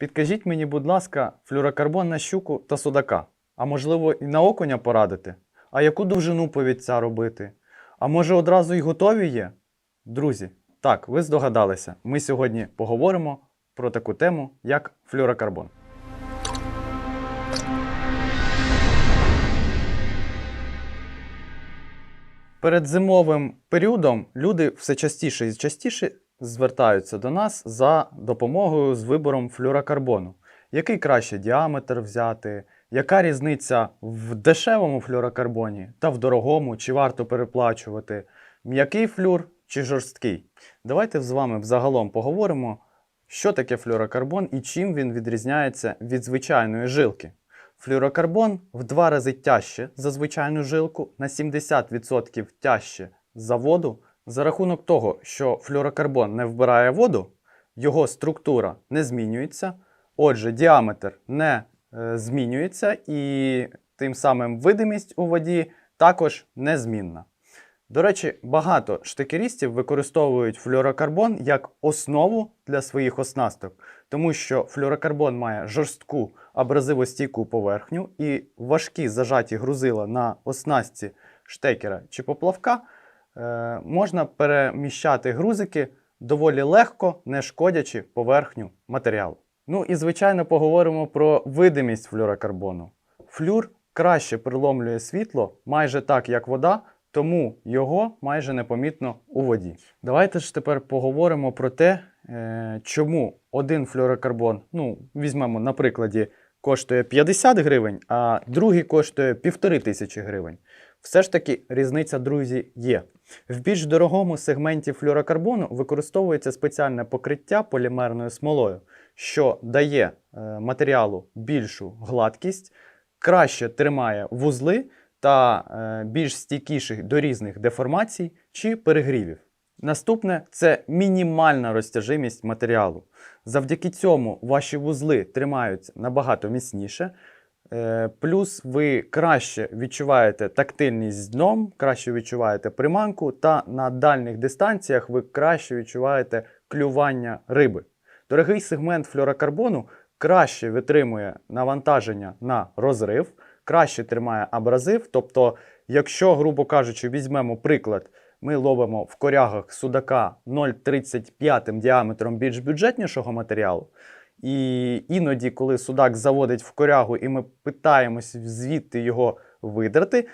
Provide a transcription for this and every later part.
Підкажіть мені, будь ласка, флюрокарбон на щуку та судака. А можливо, і на окуня порадити? А яку довжину повідця робити? А може одразу й готові є? Друзі, так, ви здогадалися. Ми сьогодні поговоримо про таку тему, як флюрокарбон. Перед зимовим періодом люди все частіше і частіше звертаються до нас за допомогою з вибором флюрокарбону. Який краще діаметр взяти, яка різниця в дешевому флюрокарбоні та в дорогому, чи варто переплачувати, м'який флюр чи жорсткий? Давайте з вами взагалом поговоримо, що таке флюрокарбон і чим він відрізняється від звичайної жилки. Флюрокарбон в два рази тяжче за звичайну жилку, на 70% тяжче за воду. За рахунок того, що флюрокарбон не вбирає воду, його структура не змінюється, отже, діаметр не е, змінюється і тим самим видимість у воді також незмінна. До речі, багато штикерістів використовують флюрокарбон як основу для своїх оснасток, тому що флюрокарбон має жорстку абразивостійку поверхню і важкі зажаті грузила на оснастці штекера чи поплавка можна переміщати грузики доволі легко, не шкодячи поверхню матеріалу. Ну і звичайно поговоримо про видимість флюрокарбону. Флюр краще приломлює світло майже так, як вода, тому його майже непомітно у воді. Давайте ж тепер поговоримо про те, е, чому один флюрокарбон, ну, візьмемо на прикладі, коштує 50 гривень, а другий коштує 1500 гривень. Все ж таки різниця, друзі, є. В більш дорогому сегменті флюрокарбону використовується спеціальне покриття полімерною смолою, що дає е, матеріалу більшу гладкість, краще тримає вузли та е, більш стійкіших до різних деформацій чи перегрівів. Наступне це мінімальна розтяжимість матеріалу. Завдяки цьому ваші вузли тримаються набагато міцніше. Е, Плюс ви краще відчуваєте тактильність з дном, краще відчуваєте приманку, та на дальніх дистанціях ви краще відчуваєте клювання риби. Дорогий сегмент флюрокарбону краще витримує навантаження на розрив, краще тримає абразив. Тобто, якщо, грубо кажучи, візьмемо приклад, ми ловимо в корягах судака 0,35 діаметром більш бюджетнішого матеріалу. І іноді, коли судак заводить в корягу, і ми питаємось звідти його видрати,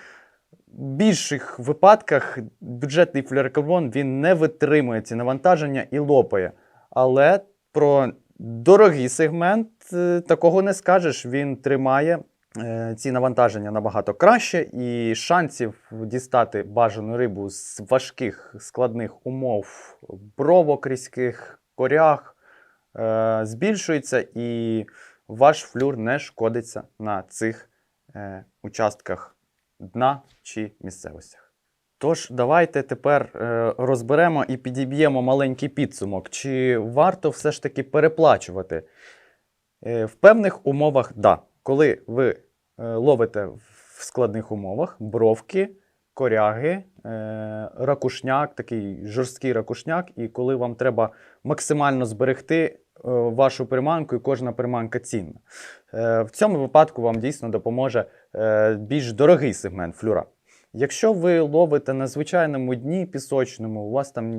в більших випадках бюджетний флюорокарбон він не витримує ці навантаження і лопає. Але про дорогий сегмент е, такого не скажеш. Він тримає е, ці навантаження набагато краще, і шансів дістати бажану рибу з важких складних умов, бровок різких, коряг е, збільшується, і ваш флюр не шкодиться на цих е, участках дна чи місцевостях. Тож, давайте тепер е, розберемо і підіб'ємо маленький підсумок, чи варто все ж таки переплачувати. В певних умовах, да. Коли ви ловите в складних умовах бровки, коряги, ракушняк, такий жорсткий ракушняк, і коли вам треба максимально зберегти вашу приманку, і кожна приманка цінна. Е, в цьому випадку вам дійсно допоможе е, більш дорогий сегмент флюра. Якщо ви ловите на звичайному дні пісочному, у вас там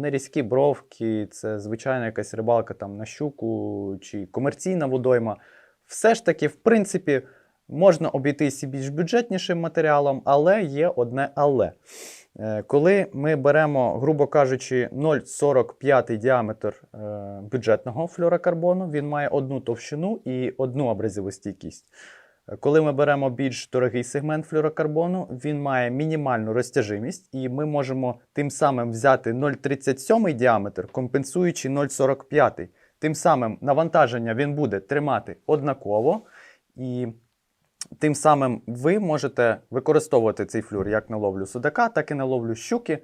не різкі бровки, це звичайна якась рибалка там на щуку чи комерційна водойма, все ж таки, в принципі, можна обійтись і більш бюджетнішим матеріалом, але є одне але. Е, Коли ми беремо, грубо кажучи, 0,45 діаметр е, бюджетного флюорокарбону, він має одну товщину і одну абразивостійкість. Е, Коли ми беремо більш дорогий сегмент флюорокарбону, він має мінімальну розтяжимість, і ми можемо тим самим взяти 0,37 діаметр, компенсуючи 0,45. Тим самим навантаження він буде тримати однаково, і тим самим ви можете використовувати цей флюр як на ловлю судака, так і на ловлю щуки,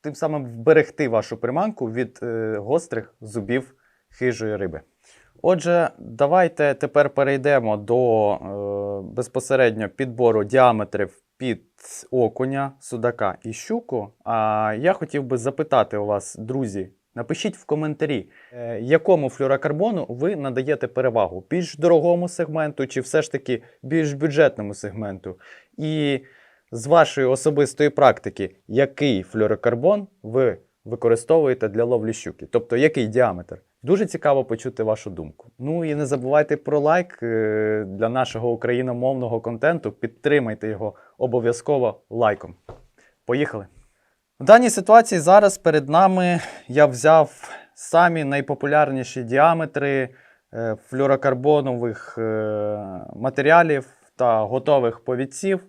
тим самим вберегти вашу приманку від е, гострих зубів хижої риби. Отже, давайте тепер перейдемо до е, безпосередньо підбору діаметрів під окуня, судака і щуку. А я хотів би запитати у вас, друзі, Напишіть в коментарі, е, якому флюрокарбону ви надаєте перевагу: більш дорогому сегменту чи все ж таки більш бюджетному сегменту. І з вашої особистої практики, який флюрокарбон ви використовуєте для ловлі щуки? Тобто який діаметр? Дуже цікаво почути вашу думку. Ну і не забувайте про лайк е, для нашого україномовного контенту. Підтримайте його обов'язково лайком. Поїхали! В даній ситуації зараз перед нами я взяв самі найпопулярніші діаметри е, флюрокарбонових е, матеріалів та готових повідців.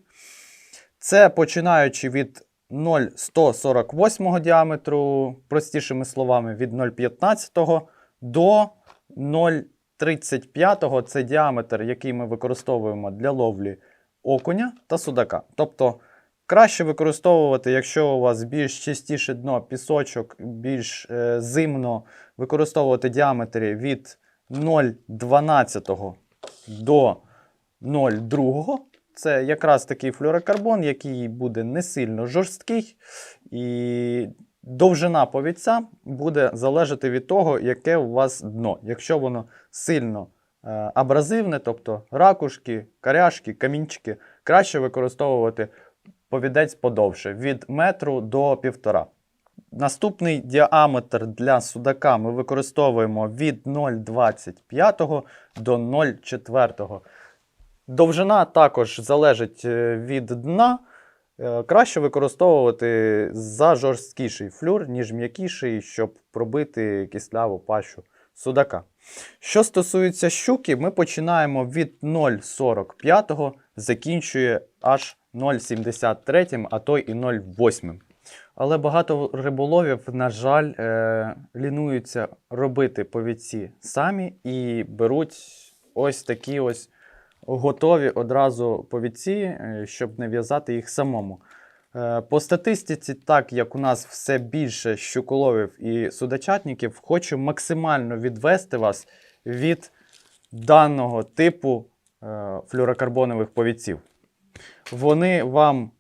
Це починаючи від 0,148 діаметру, простішими словами, від 0,15 до 0,35 це діаметр, який ми використовуємо для ловлі окуня та судака. Тобто краще використовувати, якщо у вас більш чистіше дно, пісочок, більш е, зимно, використовувати діаметри від 0,12 до 0,2. Це якраз такий флюрокарбон, який буде не сильно жорсткий, і довжина повідця буде залежати від того, яке у вас дно. Якщо воно сильно е, абразивне, тобто ракушки, каряшки, камінчики, краще використовувати повідець подовше від метру до півтора. Наступний діаметр для судака ми використовуємо від 0,25 до 0,4. Довжина також залежить е, від дна. Е, Краще використовувати за жорсткіший флюр, ніж м'якіший, щоб пробити кисляву пащу судака. Що стосується щуки, ми починаємо від 0,45, закінчує аж 0,73, а то і 0,8. Але багато риболовів, на жаль, е, лінуються робити повідці самі і беруть ось такі ось готові одразу повідці, е, щоб не в'язати їх самому. Е, По статистиці, так як у нас все більше щуколовів і судачатників, хочу максимально відвести вас від даного типу флюрокарбонових повідців. Вони вам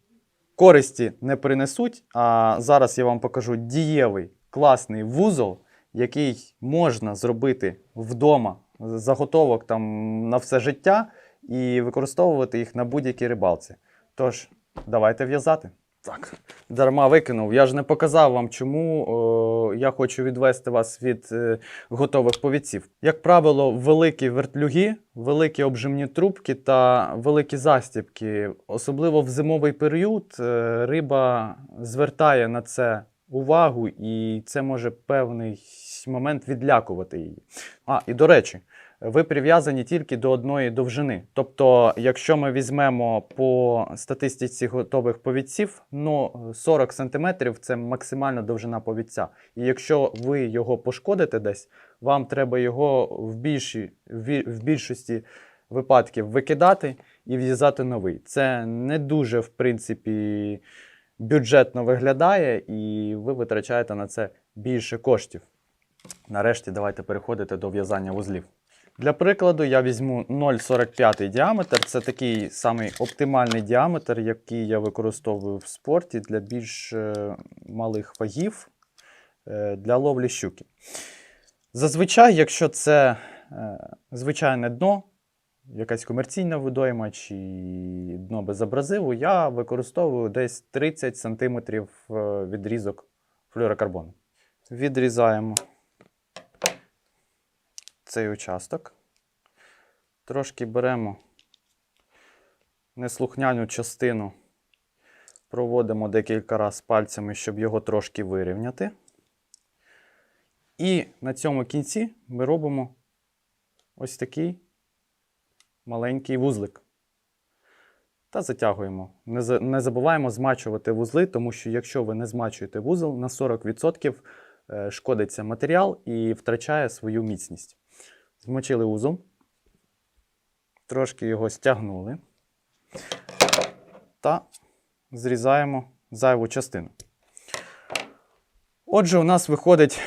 користі не принесуть, а зараз я вам покажу дієвий класний вузол, який можна зробити вдома, заготовок там на все життя і використовувати їх на будь-якій рибалці. Тож, давайте в'язати. Так, дарма викинув. Я ж не показав вам, чому о, я хочу відвести вас від е, готових повідців. Як правило, великі вертлюги, великі обжимні трубки та великі застібки, особливо в зимовий період, е, риба звертає на це увагу, і це може певний момент відлякувати її. А, і до речі, ви прив'язані тільки до одної довжини. Тобто, якщо ми візьмемо по статистиці готових повідців, ну 40 см це максимальна довжина повідця. І якщо ви його пошкодите десь, вам треба його в, більші, в більшості випадків викидати і в'язати новий. Це не дуже, в принципі, бюджетно виглядає, і ви витрачаєте на це більше коштів. Нарешті давайте переходити до в'язання вузлів. Для прикладу, я візьму 0,45 діаметр. Це такий самий оптимальний діаметр, який я використовую в спорті для більш е, малих вагів е, для ловлі щуки. Зазвичай, якщо це е, звичайне дно, якась комерційна водойма чи дно без абразиву, я використовую десь 30 см відрізок флюрокарбону. Відрізаємо цей участок. Трошки беремо неслухняну частину, проводимо декілька разів пальцями, щоб його трошки вирівняти. І на цьому кінці ми робимо ось такий маленький вузлик. Та затягуємо. Не, забуваємо змачувати вузли, тому що якщо ви не змачуєте вузол, на 40% е, шкодиться матеріал і втрачає свою міцність. Змочили вузол, трошки його стягнули та зрізаємо зайву частину. Отже, у нас виходить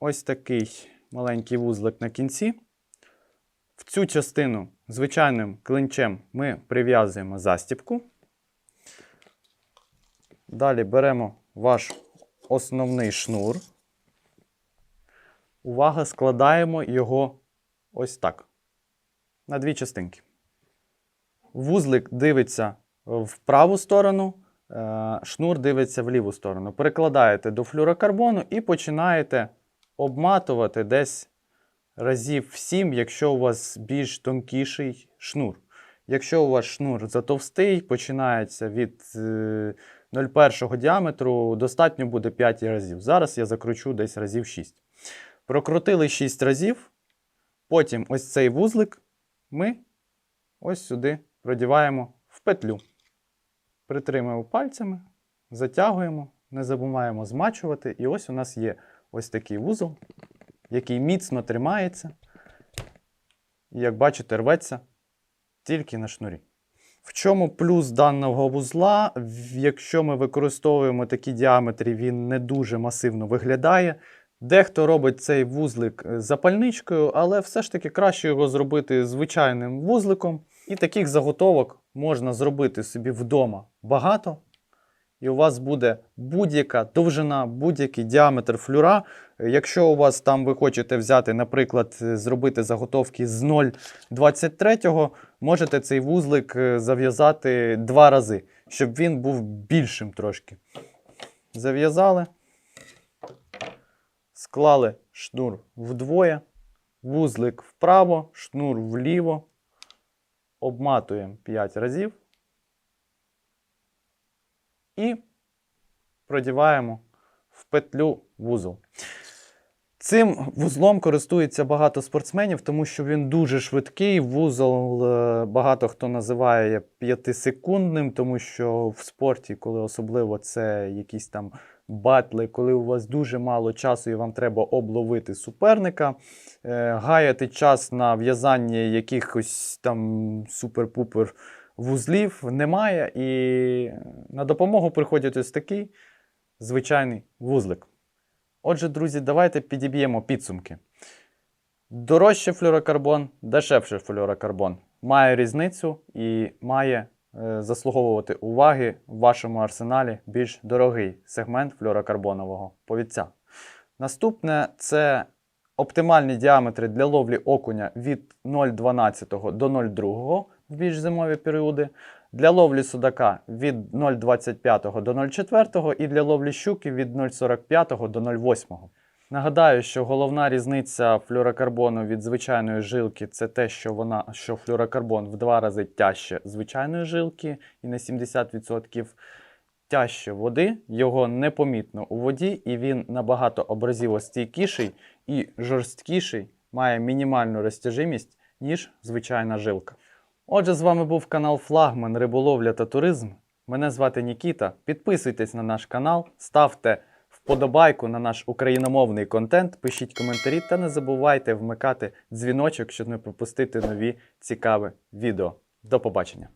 ось такий маленький вузлик на кінці. В цю частину звичайним клинчем ми прив'язуємо застібку. Далі беремо ваш основний шнур. увага, складаємо його ось так. На дві частинки. Вузлик дивиться в праву сторону, е, шнур дивиться в ліву сторону. Перекладаєте до флюрокарбону і починаєте обматувати десь разів 7, якщо у вас більш тонкіший шнур. Якщо у вас шнур затовстий, починається від е, 0,1 діаметру, достатньо буде 5 разів. Зараз я закручу десь разів 6. Прокрутили 6 разів. Потім ось цей вузлик ми ось сюди продіваємо в петлю. Притримуємо пальцями, затягуємо, не забуваємо змачувати. І ось у нас є ось такий вузол, який міцно тримається. І, як бачите, рветься тільки на шнурі. В чому плюс даного вузла? Якщо ми використовуємо такі діаметри, він не дуже масивно виглядає. Дехто робить цей вузлик е, запальничкою, але все ж таки краще його зробити звичайним вузликом. І таких заготовок можна зробити собі вдома багато. І у вас буде будь-яка довжина, будь-який діаметр флюра. Якщо у вас там ви хочете взяти, наприклад, е, зробити заготовки з 0,23, можете цей вузлик е, зав'язати два рази, щоб він був більшим трошки. Зав'язали, склали шнур вдвоє, вузлик вправо, шнур вліво, обматуємо 5 разів і продіваємо в петлю вузол. Цим вузлом користується багато спортсменів, тому що він дуже швидкий. Вузол е, багато хто називає п'ятисекундним, тому що в спорті, коли особливо це якісь там батли, коли у вас дуже мало часу і вам треба обловити суперника, е, гаяти час на в'язання якихось там супер-пупер вузлів немає. І на допомогу приходить ось такий звичайний вузлик. Отже, друзі, давайте підіб'ємо підсумки. Дорожче флюрокарбон, дешевше флюрокарбон. Має різницю і має заслуговувати уваги в вашому арсеналі більш дорогий сегмент флюрокарбонового повідця. Наступне це оптимальні діаметри для ловлі окуня від 0,12 до 0,2 в більш зимові періоди. Для ловлі судака від 0,25 до 0,4 і для ловлі щуки від 0,45 до 0,8. Нагадаю, що головна різниця флюрокарбону від звичайної жилки це те, що вона що флюрокарбон в два рази тяжче звичайної жилки і на 70% тяжче води, його непомітно у воді, і він набагато абразивостійкіший і жорсткіший, має мінімальну розтяжимість, ніж звичайна жилка. Отже, з вами був канал Флагман Риболовля та Туризм. Мене звати Нікіта. Підписуйтесь на наш канал, ставте вподобайку на наш україномовний контент, пишіть коментарі та не забувайте вмикати дзвіночок, щоб не пропустити нові цікаві відео. До побачення!